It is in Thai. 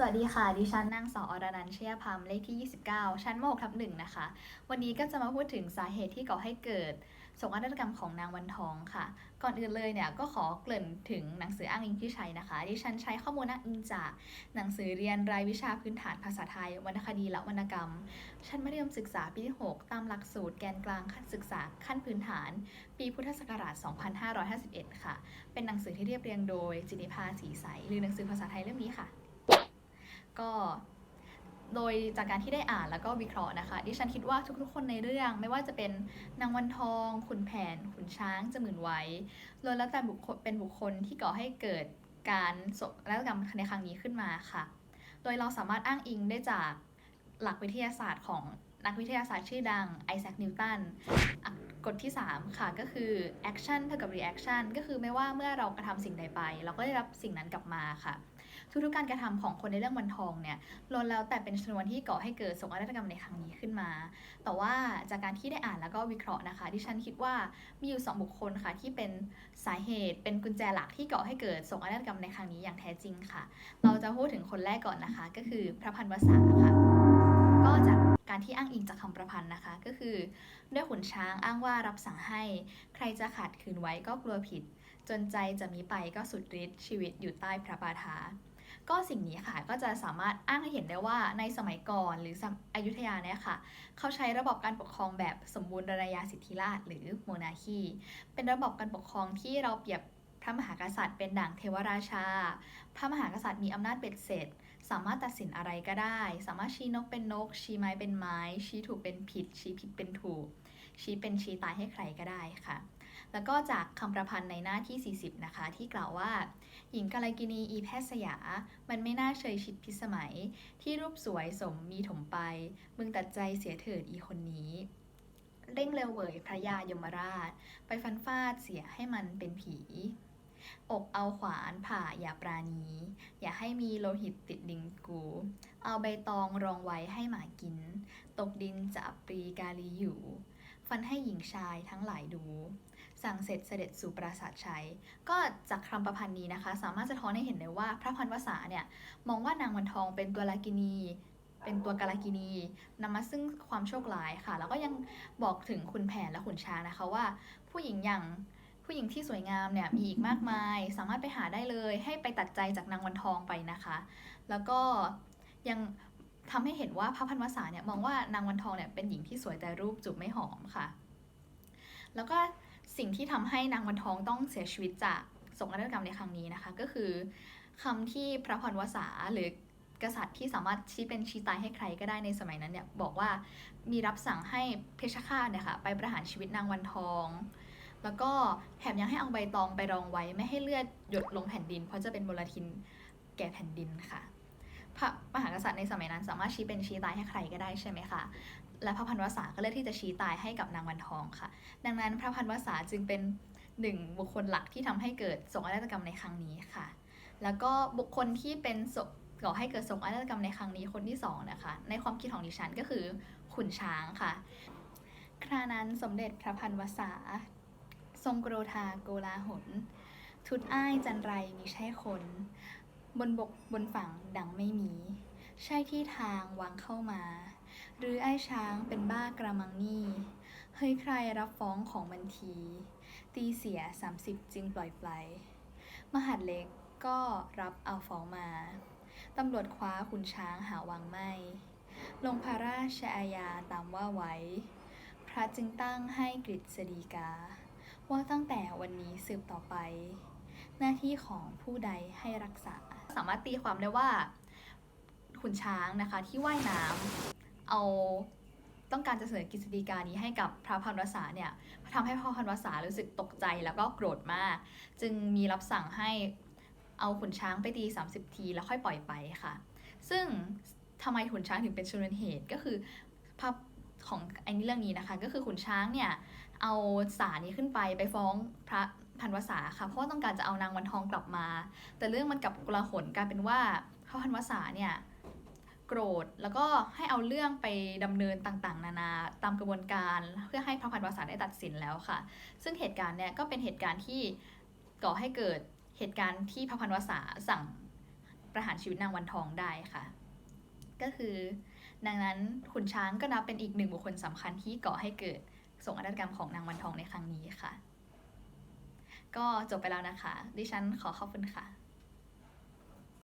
สวัสดีค่ะ ดิฉันนางสาวอรนันเชียพัมเลขที่ 29 ชั้นม .6 ทับหนึ่งนะคะ วันนี้ก็จะมาพูดถึงสาเหตุที่ก่อให้เกิดโศกนาฏกรรมของนางวันทองค่ะ ก่อนอื่นเลยเนี่ยก็ขอเกริ่นถึงหนังสืออ้างอิงที่ใช้นะคะ ดิฉันใช้ข้อมูลอ้างอิงจากหนังสือเรียนรายวิชาพื้นฐานภาษาไทย วรรณคดีและวรรณกรรม ชั้นมัธยมศึกษาปีที่ 6 ตามหลักสูตรแกนกลางขั้นศึกษาขั้นพื้นฐาน ปีพุทธศักราช 2551 ค่ะ เป็นหนังสือที่เรียบเรียงโดยจินิพาสีใสหรือหนังสือภาษาไทยเล่มนี้ค่ะ ก็โดยจากการที่ได้อ่านแล้วก็วิเคราะห์นะคะ ดิฉันคิดว่าทุกๆ คนในเรื่องไม่ว่าจะเป็นนางวันทอง ขุนแผน ขุนช้างจะหมื่นไว้ล้วนแล้วแต่บุคคลเป็นบุคคลที่ก่อให้เกิดการโศกนาฏกรรมในครั้งนี้ขึ้นมาค่ะ โดยเราสามารถอ้างอิงได้จากหลักวิทยาศาสตร์ของ นักวิทยาศาสตร์ชื่อดังไอแซคนิวตันกฎที่ 3 ค่ะก็คือ action เท่ากับ reaction ก็คือไม่ว่าเมื่อเรากระทำสิ่งใดไป เราก็ได้รับสิ่งนั้นกลับมาค่ะ ทุกๆการกระทำของคนในเรื่องวันทองเนี่ยล้วนแล้วแต่เป็นชนวนที่ก่อให้เกิดโศกนาฏกรรมในครั้งนี้ขึ้นมา แต่ว่าจากการที่ได้อ่านแล้วก็วิเคราะห์นะคะ ดิฉันคิดว่ามีอยู่สองบุคคลค่ะที่เป็นสาเหตุเป็นกุญแจหลักที่ก่อให้เกิดโศกนาฏกรรมในครั้งนี้อย่างแท้จริงค่ะ เราจะพูดถึงคนแรกก่อนนะคะ ก็คือพระพันวษาค่ะ การที่อ้างอิงจากคำประพันธ์นะคะ ก็คือ ด้วยขุนช้างอ้างว่ารับสั่งให้ ใครจะขาดคืนไว้ก็กลัวผิด จนใจจะมีไปก็สุดฤทธิ์ชีวิตอยู่ใต้พระบาทา ก็สิ่งนี้ค่ะก็จะสามารถอ้างให้เห็นได้ว่าในสมัยก่อนหรือสมอยุธยาเนี่ยค่ะ เขาใช้ระบบการปกครองแบบสมบูรณาญาสิทธิราชหรือโมนาคีเป็นระบบการปกครองที่เราเปรียบพระมหากษัตริย์เป็นด่างเทวราชา พระมหากษัตริย์มีอำนาจเบ็ดเสร็จ สามารถตัดสินอะไรก็ได้ สามารถชี้นกเป็นนก ชี้ไม้เป็นไม้ ชี้ถูกเป็นผิด ชี้ผิดเป็นถูก ชี้เป็นชี้ตายให้ใครก็ได้ค่ะ แล้วก็จากคำประพันธ์ในหน้าที่ 40 นะคะ ที่กล่าวว่า หญิงกาลกินีอีแพทย์สยา มันไม่น่าเชยชิดพิสมัย ที่รูปสวยสมมีถมไป มึงตัดใจเสียเถิดอีคนนี้เร่งเร็วเหวยพระยายมราช ไปฟันฟาดเสียให้มันเป็นผี อกเอาขวานผ่าอย่าปราณี อย่าให้มีโลหิตติดดินกู เอาใบตองรองไว้ให้หมากิน ตกดินจะอับปรีกาลีอยู่ ฟันให้หญิงชายทั้งหลายดู สั่งเสร็จเสด็จสู่ปราสาทชัย ก็จากคำประพันธ์นี้นะคะ สามารถสะท้อนให้เห็นได้ว่าพระพันวษาเนี่ยมองว่านางวันทองเป็นตัวลากินีเป็นตัวกาลากินีนำมาซึ่งความโชคร้ายค่ะ แล้วก็ยังบอกถึงขุนแผนและขุนช้างนะคะว่า ผู้หญิงอย่าง ผู้หญิงที่สวยงามเนี่ยมีอีกมากมาย สามารถไปหาได้เลยให้ไปตัดใจจากนางวันทองไปนะคะ แล้วก็ยังทำให้เห็นว่าพระพันวษาเนี่ยมองว่านางวันทองเนี่ยเป็นหญิงที่สวยแต่รูปจูบไม่หอมค่ะ แล้วก็สิ่งที่ทำให้นางวันทองต้องเสียชีวิตจากโศกนาฏกรรมในครั้งนี้นะคะ ก็คือคำที่พระพันวษาหรือกษัตริย์ที่สามารถชี้เป็นชี้ตายให้ใครก็ได้ในสมัยนั้นเนี่ยบอกว่ามีรับสั่งให้เพชฌฆาตเนี่ยค่ะไปประหารชีวิตนางวันทอง แล้วก็แถมยังให้เอาใบตองไปรองไว้ไม่ให้เลือดหยดลงแผ่นดิน เพราะจะเป็นมลทินแก่แผ่นดินค่ะพระมหากษัตริย์ในสมัยนั้นสามารถชี้เป็นชี้ตายให้ใครก็ได้ใช่ไหมคะ และพระพันวษาก็เลือกที่จะชี้ตายให้กับนางวันทองค่ะ ดังนั้นพระพันวษาจึงเป็นหนึ่งบุคคลหลักที่ทำให้เกิดโศกนาฏกรรมในครั้งนี้ค่ะ แล้วก็บุคคลที่เป็นก่อให้เกิดโศกนาฏกรรมในครั้งนี้คนที่สองนะคะ ในความคิดของดิฉันก็คือขุนช้างค่ะ ครานั้นสมเด็จพระพันวษา ทรงโกรธาโกลาหลทุดอ้ายจันไรมีใช่คน บนบกบนฝั่งดังไม่มี ใช่ที่ทางวางเข้ามา หรือไอ้ช้างเป็นบ้ากระมังนี่ เฮ้ยใครรับฟ้องของมันที ตีเสีย 30 จึงปล่อยไป มหัดเล็กก็รับเอาฟ้องมา ตำรวจคว้าขุนช้างหาวังไม่ ลงพระราชอาญาตามว่าไว้ พระจึงตั้งให้กฤษฎีกา ว่าตั้งแต่วันนี้สืบต่อไป หน้าที่ของผู้ใดให้รักษา สามารถตีความได้ว่า ขุนช้างนะคะที่ว่ายน้ำเอาต้องการจะเสนอกฤษฎีกานี้ให้กับพระพันวษาเนี่ยทำให้พระพันวษารู้สึกตกใจแล้วก็โกรธมาก จึงมีรับสั่งให้เอาขุนช้างไปตี 30 ทีแล้วค่อยปล่อยไปค่ะ ซึ่งทำไมขุนช้างถึงเป็นชนวนเหตุก็คือพของไอ้นี่เรื่องนี้นะคะ ก็คือขุนช้างเนี่ยเอาสารนี้ขึ้นไปไปฟ้องพระพันวษาค่ะ เพราะว่าต้องการจะเอานางวันทองกลับมา แต่เรื่องมันกลับกลาหนกลายเป็นว่าพระพันวษาเนี่ยโกรธแล้วก็ให้เอาเรื่องไปดำเนินต่างๆ นานาตามกระบวนการเพื่อให้พระพันวษาได้ตัดสินแล้วค่ะ ซึ่งเหตุการณ์เนี่ยก็เป็นเหตุการณ์ที่ก่อให้เกิดเหตุการณ์ที่พระพันวษาสั่งปประหารชีวิตนางวันทองได้ค่ะ ก็คือ ดังนั้นขุนช้างก็นับเป็นอีกหนึ่งบุคคลสำคัญที่ก่อให้เกิดโศกนาฏกรรมของนางวันทองในครั้งนี้ค่ะ ก็จบไปแล้วนะคะ ดิฉันขอขอบคุณค่ะ